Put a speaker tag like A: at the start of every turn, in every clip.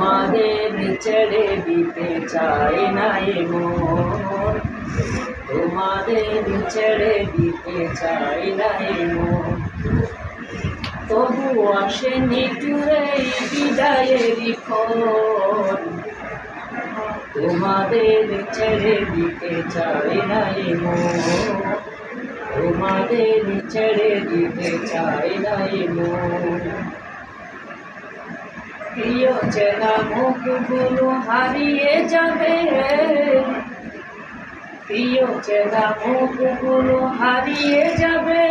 A: তোমাদের ছেড়ে দিতে চাই না মন। তোমাদের ছেড়ে দিতে চাই না মন। তবু আসে নিটুরে বিদায়ের ক্ষণ তোমাদের ছেড়ে দিতে চাই না মন। তোমাদের ছেড়ে দিতে চাই না মন। প্রিয় চেনা মুখগুলো হারিয়ে যাবে। প্রিয় চেনা মুখগুলো হারিয়ে যাবে।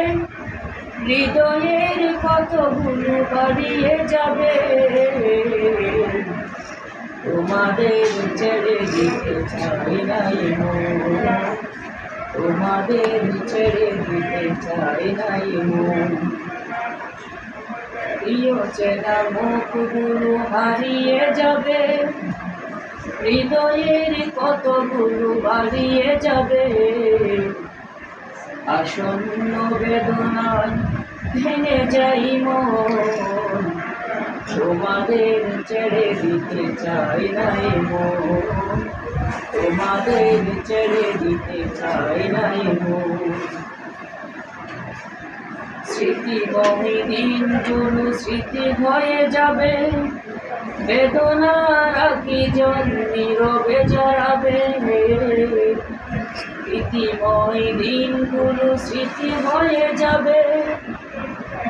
A: হৃদয়ের কতগুলো বাড়িয়ে যাবে। তোমাদের ছেড়ে দিতে চাই নাই তোমাদের ছেড়ে দিতে চাই নাই মন প্রিয় চেনা মুখগুলো হারিয়ে যাবে। হৃদয়ের কতগুলো বাড়িয়ে যাবে। আসন্ন বেদনায় ভেঙে যাই মন। তোমাদের ছেড়ে দিতে চাই নাই মন। তোমাদের ছেড়ে দিতে চাই নাই মন। স্মৃতিময় দিনগুলো স্মৃতি হয়ে যাবে। বেদনার কি নীরবে জড়াবে। স্মৃতিময় দিনগুলো স্মৃতি হয়ে যাবে।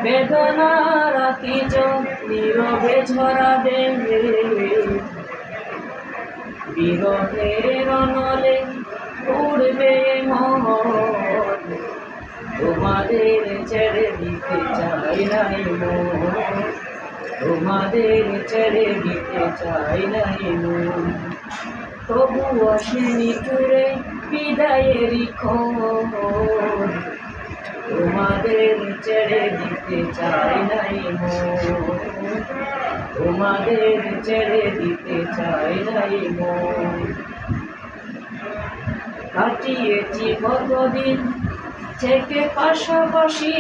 A: বেদনার কি নীরবে ঝরাবে বিরহের নলে উড়বে মন। তোমাদের ছেড়ে দিতে চাই নাই মন। তোমাদের ছেড়ে দিতে চাই নাই মন। তবু আসেনি টুরে বিদায়ের ক্ষণ তোমাদের ছেড়ে দিতে চাই নাই মন। তোমাদের ছেড়ে দিতে চাই নাই মন। কাটিয়েছি কতদিন থেকে পাশাপাশি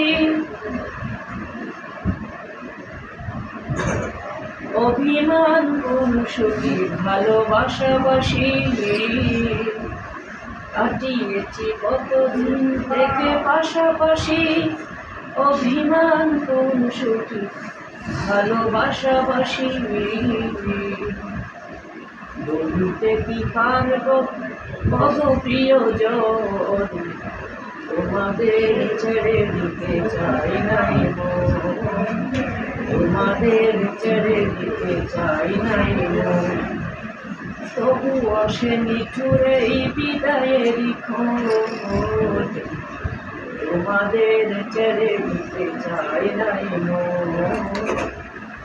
A: অভিমান কোন সুখী ভালোবাসাবাসি কাটিয়েছি কতদিন থেকে পাশাপাশি অভিমান কোন সুখী ভালোবাসাবাসি বলতে কি পারব? কত প্রিয়জন। তোমাদের ছেড়ে দিতে চাই নাই তোমাদের ছেড়ে দিতে চাই নাই তবু আসে নিঠুরে বিদায়ের খোঁজ। তোমাদের ছেড়ে দিতে চাই নাই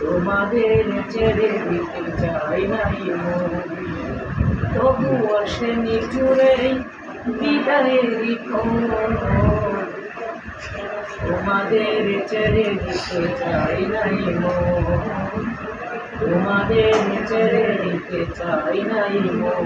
A: তোমাদের ছেড়ে দিতে চাই নাই তবু আসে নিঠুরে বিদায়ের তোমাদের ছেড়ে দিতে চাই নাই মন তোমাদের ছেড়ে দিতে চাই নাই মন